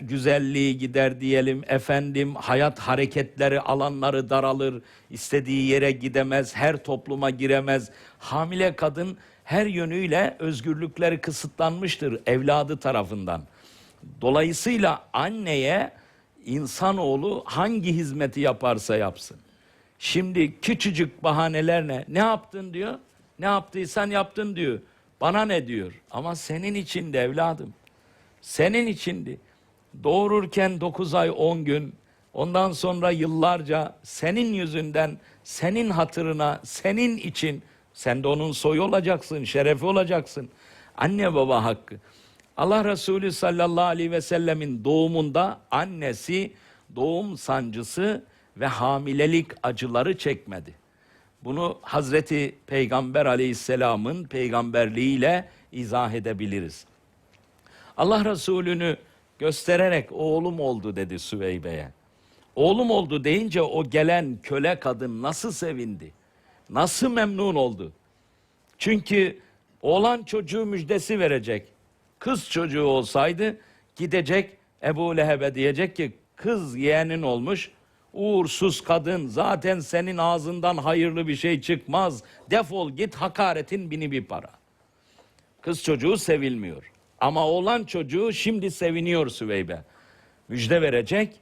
güzelliği gider diyelim efendim hayat hareketleri alanları daralır istediği yere gidemez her topluma giremez. Hamile kadın her yönüyle özgürlükleri kısıtlanmıştır evladı tarafından. Dolayısıyla anneye insanoğlu hangi hizmeti yaparsa yapsın. Şimdi küçücük bahanelerle ne? Yaptın diyor. Ne yaptıysan yaptın diyor. Bana ne diyor? Ama senin için de evladım. Senin içindi. Doğururken 9 ay 10 gün, ondan sonra yıllarca senin yüzünden, senin hatırına, senin için sen de onun soyu olacaksın, şerefi olacaksın. Anne baba hakkı. Allah Resulü sallallahu aleyhi ve sellemin doğumunda annesi doğum sancısı ve hamilelik acıları çekmedi. Bunu Hazreti Peygamber aleyhisselamın peygamberliğiyle izah edebiliriz. Allah Resulü'nü göstererek oğlum oldu dedi Süveybe'ye. Oğlum oldu deyince o gelen köle kadın nasıl sevindi? Nasıl memnun oldu? Çünkü oğlan çocuğu müjdesi verecek. Kız çocuğu olsaydı gidecek Ebu Leheb'e diyecek ki kız yeğenin olmuş. Uğursuz kadın zaten senin ağzından hayırlı bir şey çıkmaz. Defol git hakaretin bini bir para. Kız çocuğu sevilmiyor. Ama oğlan çocuğu şimdi seviniyor Süveybe. Müjde verecek.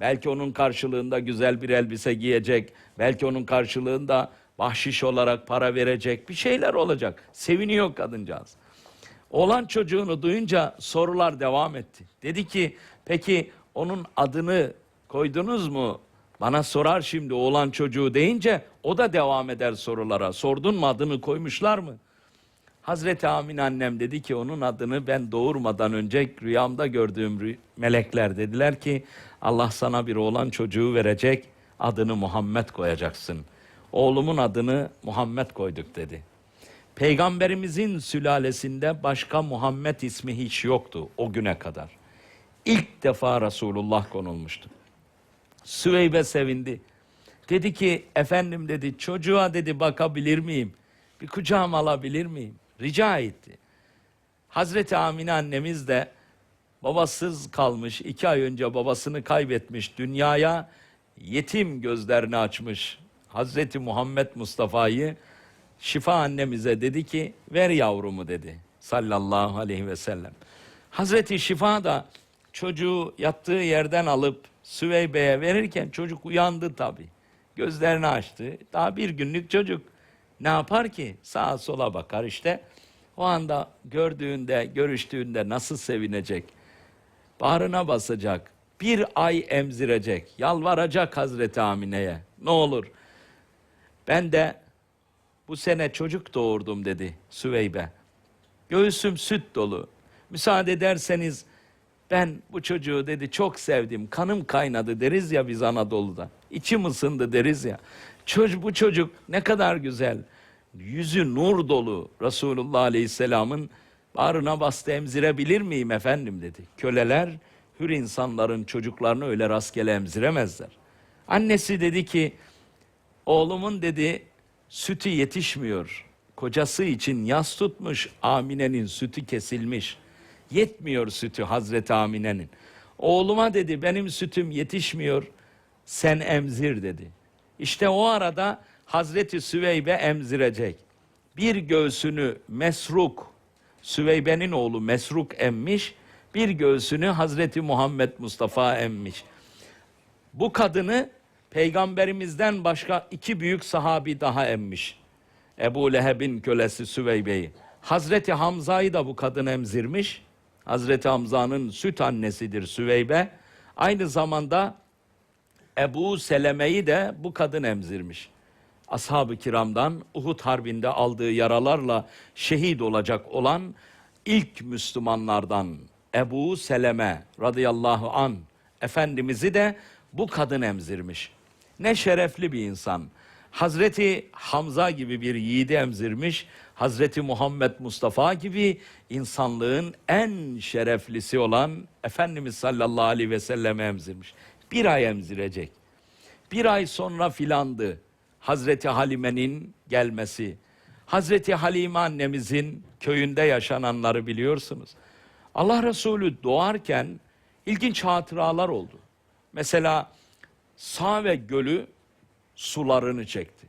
Belki onun karşılığında güzel bir elbise giyecek. Belki onun karşılığında bahşiş olarak para verecek. Bir şeyler olacak. Seviniyor kadıncağız. Oğlan çocuğunu duyunca sorular devam etti. Dedi ki peki onun adını koydunuz mu? Bana sorar şimdi oğlan çocuğu deyince o da devam eder sorulara. Sordun mu adını koymuşlar mı? Hazreti Amin annem dedi ki onun adını ben doğurmadan önce rüyamda gördüğüm melekler dediler ki Allah sana bir oğlan çocuğu verecek adını Muhammed koyacaksın. Oğlumun adını Muhammed koyduk dedi. Peygamberimizin sülalesinde başka Muhammed ismi hiç yoktu o güne kadar. İlk defa Resulullah konulmuştu. Süveybe sevindi. Dedi ki efendim dedi çocuğa dedi bakabilir miyim? Bir kucağıma alabilir miyim? Rica etti. Hazreti Amine annemiz de babasız kalmış, iki ay önce babasını kaybetmiş, dünyaya yetim gözlerini açmış. Hazreti Muhammed Mustafa'yı şifa annemize dedi ki ver yavrumu dedi sallallahu aleyhi ve sellem. Hazreti Şifa da çocuğu yattığı yerden alıp Süveybe'ye verirken çocuk uyandı tabii. Gözlerini açtı. Daha bir günlük çocuk. Ne yapar ki? Sağa sola bakar işte. O anda gördüğünde, görüştüğünde nasıl sevinecek? Bağrına basacak. Bir ay emzirecek. Yalvaracak Hazreti Amine'ye. Ne olur. Ben de bu sene çocuk doğurdum dedi Süveybe. Göğsüm süt dolu. Müsaade ederseniz ben bu çocuğu dedi çok sevdim. Kanım kaynadı deriz ya biz Anadolu'da. İçim ısındı deriz ya. Çocuk, bu çocuk ne kadar güzel. Yüzü nur dolu Resulullah Aleyhisselam'ın bağrına bastı emzirebilir miyim efendim dedi. Köleler hür insanların çocuklarını öyle rastgele emziremezler. Annesi dedi ki Oğlumun dedi sütü yetişmiyor. Kocası için yas tutmuş Amine'nin sütü kesilmiş. Yetmiyor sütü Hazreti Amine'nin. Oğluma dedi benim sütüm yetişmiyor. Sen emzir dedi. İşte o arada Hazreti Süveybe emzirecek. Bir göğsünü Mesruk, Süveybe'nin oğlu Mesruk emmiş. Bir göğsünü Hazreti Muhammed Mustafa emmiş. Bu kadını peygamberimizden başka iki büyük sahabi daha emmiş. Ebu Leheb'in kölesi Süveybe'yi. Hazreti Hamza'yı da bu kadın emzirmiş. Hazreti Hamza'nın süt annesidir Süveybe. Aynı zamanda Ebu Seleme'yi de bu kadın emzirmiş. Ashab-ı kiramdan Uhud Harbi'nde aldığı yaralarla şehit olacak olan ilk Müslümanlardan Ebu Seleme radıyallahu an Efendimiz'i de bu kadın emzirmiş. Ne şerefli bir insan. Hazreti Hamza gibi bir yiğidi emzirmiş. Hazreti Muhammed Mustafa gibi insanlığın en şereflisi olan Efendimiz sallallahu aleyhi ve sellem emzirmiş. Bir ay emzirecek. Bir ay sonra filandı Hazreti Halime'nin gelmesi. Hazreti Halime annemizin köyünde yaşananları biliyorsunuz. Allah Resulü doğarken ilginç hatıralar oldu. Mesela Save Gölü sularını çekti.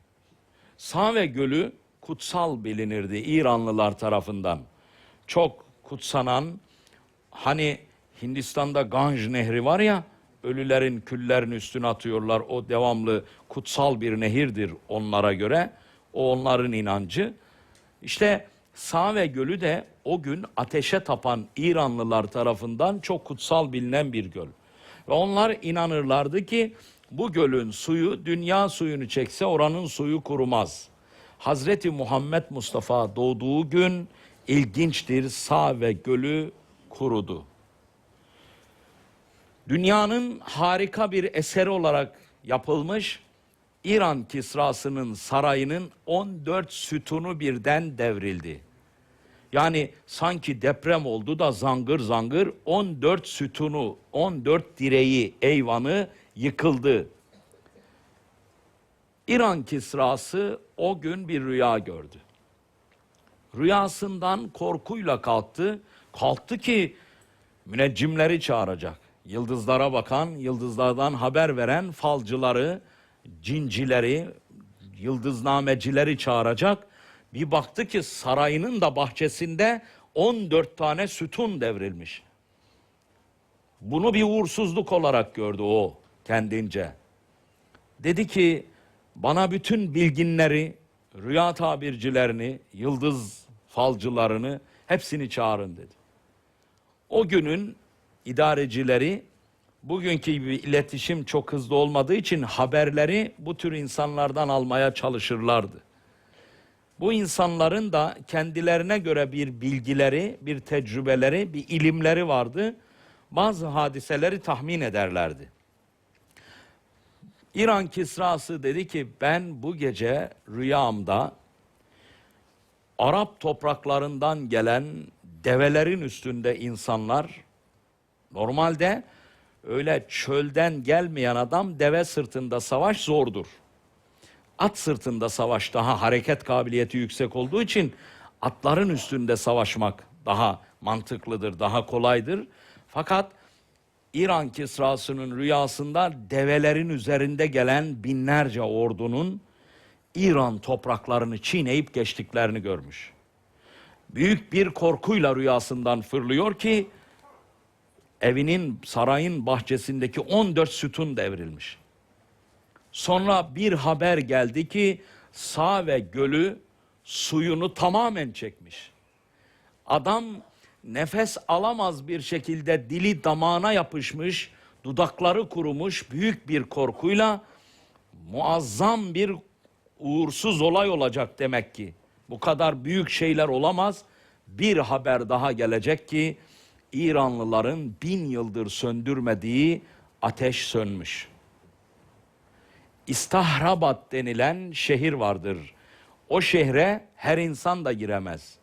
Save Gölü kutsal bilinirdi İranlılar tarafından. Çok kutsanan hani Hindistan'da Ganj Nehri var ya ölülerin küllerini üstüne atıyorlar. O devamlı kutsal bir nehirdir onlara göre. O onların inancı. İşte Save Gölü de o gün ateşe tapan İranlılar tarafından çok kutsal bilinen bir göl. Ve onlar inanırlardı ki bu gölün suyu dünya suyunu çekse oranın suyu kurumaz. Hazreti Muhammed Mustafa doğduğu gün ilginçtir Save Gölü kurudu. Dünyanın harika bir eseri olarak yapılmış İran Kisrası'nın sarayının 14 sütunu birden devrildi. Yani sanki deprem oldu da zangır zangır 14 sütunu, 14 direği, eyvanı yıkıldı. İran Kisrası o gün bir rüya gördü. Rüyasından korkuyla kalktı. Kalktı ki müneccimleri çağıracak. Yıldızlara bakan, yıldızlardan haber veren falcıları, cincileri, yıldıznamecileri çağıracak. Bir baktı ki sarayının da bahçesinde 14 tane sütun devrilmiş. Bunu bir uğursuzluk olarak gördü o kendince. Dedi ki bana bütün bilginleri, rüya tabircilerini, yıldız falcılarını hepsini çağırın dedi. O günün idarecileri bugünkü gibi iletişim çok hızlı olmadığı için haberleri bu tür insanlardan almaya çalışırlardı. Bu insanların da kendilerine göre bir bilgileri, bir tecrübeleri, bir ilimleri vardı. Bazı hadiseleri tahmin ederlerdi. İran Kisrası dedi ki ben bu gece rüyamda Arap topraklarından gelen develerin üstünde insanlar normalde öyle çölden gelmeyen adam deve sırtında savaş zordur. At sırtında savaş daha hareket kabiliyeti yüksek olduğu için atların üstünde savaşmak daha mantıklıdır, daha kolaydır. Fakat İran Kisrası'nın rüyasında develerin üzerinde gelen binlerce ordunun İran topraklarını çiğneyip geçtiklerini görmüş. Büyük bir korkuyla rüyasından fırlıyor ki evinin sarayın bahçesindeki 14 sütun devrilmiş. Sonra bir haber geldi ki Sağ ve Gölü suyunu tamamen çekmiş. Adam nefes alamaz bir şekilde dili damağına yapışmış, dudakları kurumuş büyük bir korkuyla muazzam bir uğursuz olay olacak demek ki. Bu kadar büyük şeyler olamaz. Bir haber daha gelecek ki İranlıların bin yıldır söndürmediği ateş sönmüş. İstahrabat denilen şehir vardır. O şehre her insan da giremez.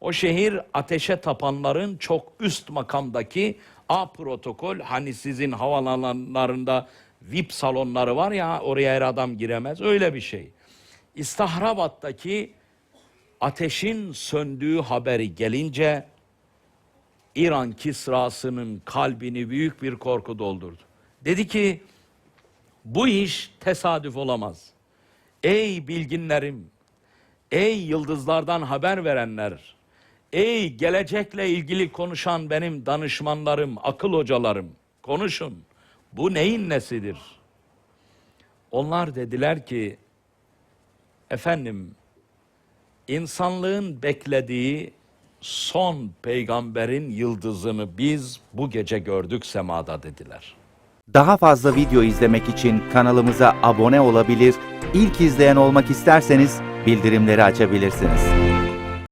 O şehir ateşe tapanların çok üst makamdaki A protokol hani sizin havaalanlarında VIP salonları var ya oraya her adam giremez öyle bir şey. İstahrabat'taki ateşin söndüğü haberi gelince İran Kisrası'nın kalbini büyük bir korku doldurdu. Dedi ki bu iş tesadüf olamaz. Ey bilginlerim, ey yıldızlardan haber verenler, ey gelecekle ilgili konuşan benim danışmanlarım, akıl hocalarım, konuşun. Bu neyin nesidir? Onlar dediler ki, efendim, insanlığın beklediği son peygamberin yıldızını biz bu gece gördük semada dediler. Daha fazla video izlemek için kanalımıza abone olabilir, ilk izleyen olmak isterseniz bildirimleri açabilirsiniz.